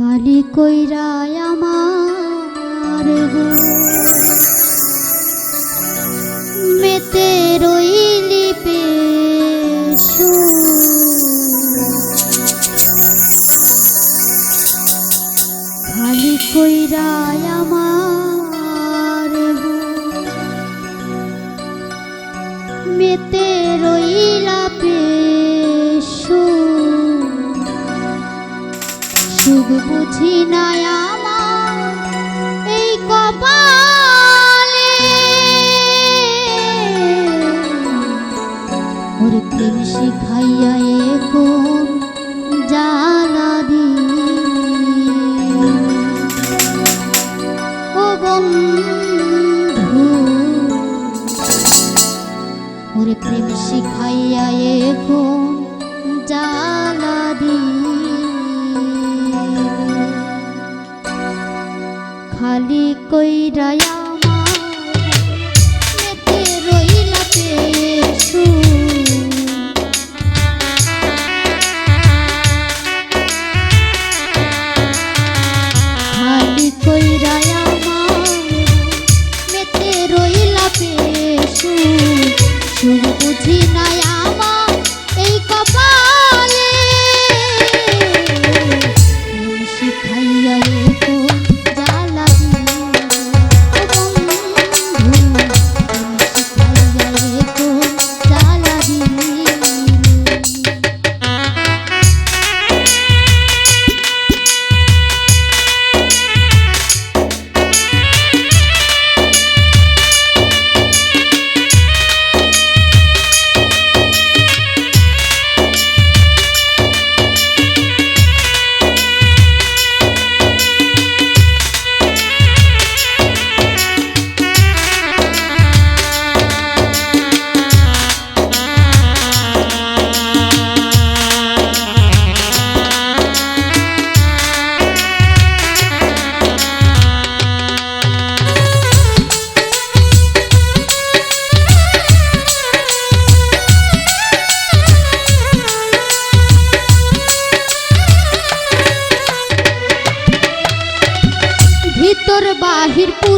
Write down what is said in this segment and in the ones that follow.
খালি কইরায় আমার। মেতে রইলি পেশু খালি কইরায় আমার। মেতে বুঝি নাই আমার এই কপালে। ওরে প্রেম শিখাইয়া এ কোন জানা ও বন্ধু, ওরে প্রেম শিখাইয়া এ কোন জানা কইরা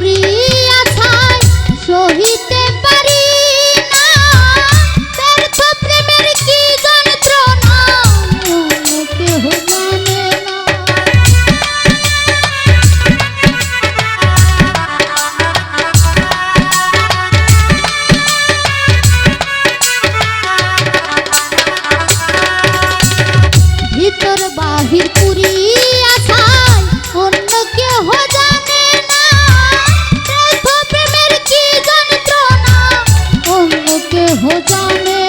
পুরি কেহ জানে?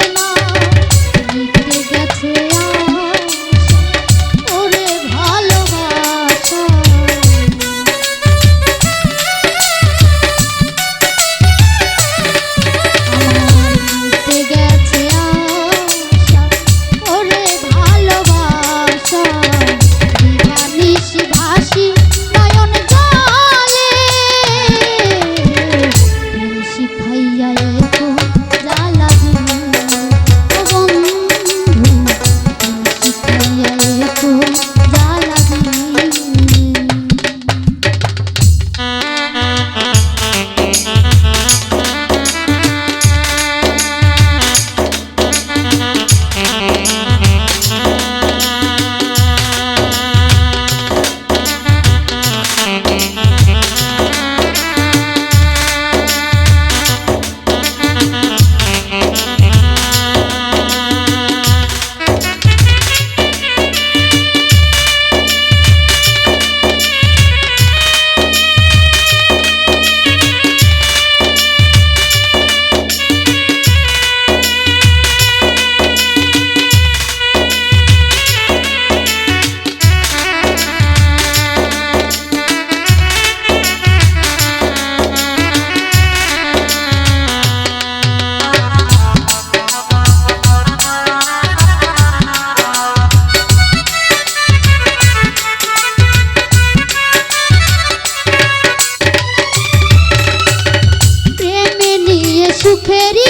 ফেরি